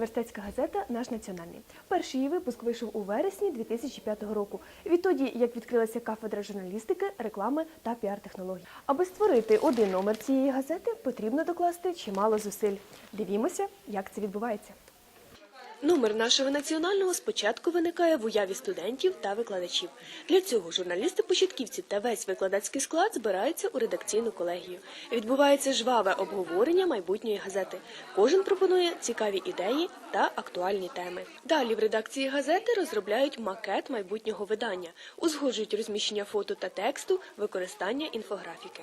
університетська газета Наш національний. Перший її випуск вийшов у вересні 2005 року. Відтоді, як відкрилася кафедра журналістики, реклами та піар-технологій. Аби створити один номер цієї газети, потрібно докласти чимало зусиль. Дивімося, як це відбувається. Номер нашого національного спочатку виникає в уяві студентів та викладачів. Для цього журналісти-початківці та весь викладацький склад збираються у редакційну колегію. Відбувається жваве обговорення майбутньої газети. Кожен пропонує цікаві ідеї та актуальні теми. Далі в редакції газети розробляють макет майбутнього видання, узгоджують розміщення фото та тексту, використання інфографіки.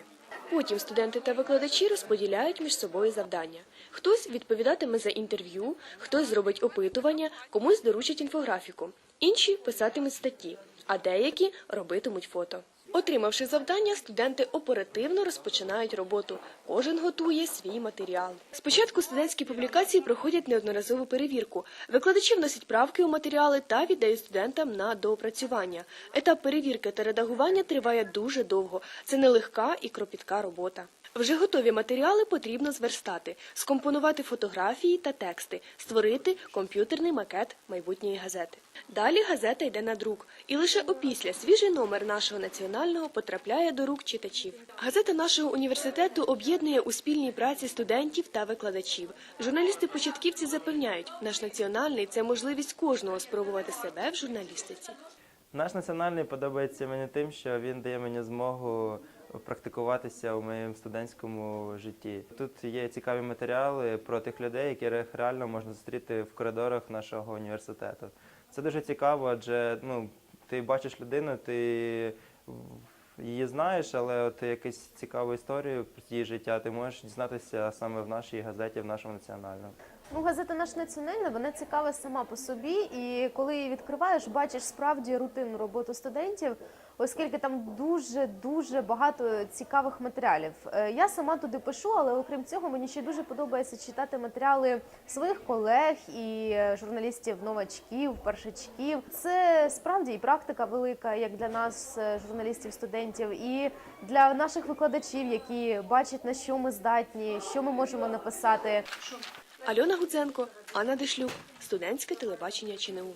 Потім студенти та викладачі розподіляють між собою завдання. Хтось відповідатиме за інтерв'ю, хтось зробить опитування, комусь доручить інфографіку, інші писатимуть статті, а деякі робитимуть фото. Отримавши завдання, студенти оперативно розпочинають роботу. Кожен готує свій матеріал. Спочатку студентські публікації проходять неодноразову перевірку. Викладачі вносять правки у матеріали та віддають студентам на доопрацювання. Етап перевірки та редагування триває дуже довго. Це нелегка і кропітка робота. Вже готові матеріали потрібно зверстати, скомпонувати фотографії та тексти, створити комп'ютерний макет майбутньої газети. Далі газета йде на друк, і лише опісля свіжий номер нашого національного потрапляє до рук читачів. Газета нашого університету об'єднує у спільній праці студентів та викладачів. Журналісти-початківці запевняють, наш національний це можливість кожного спробувати себе в журналістиці. Наш національний подобається мені тим, що він дає мені змогу практикуватися у моєму студентському житті. Тут є цікаві матеріали про тих людей, яких реально можна зустріти в коридорах нашого університету. Це дуже цікаво, адже ну, ти бачиш людину, ти її знаєш, але от якусь цікаву історію про її життя ти можеш дізнатися саме в нашій газеті, в нашому національному. Ну, газета наш національна, вона цікава сама по собі, і коли її відкриваєш, бачиш справді рутинну роботу студентів, оскільки там дуже дуже багато цікавих матеріалів. Е, Я сама туди пишу, але окрім цього, мені ще дуже подобається читати матеріали своїх колег і е, журналістів, новачків, першачків. Це справді і практика велика, як для нас, е, журналістів, студентів, і для наших викладачів, які бачать на що ми здатні, що ми можемо написати. Альона Гудзенко, Анна Дишлюк, студентське телебачення ЧНУ.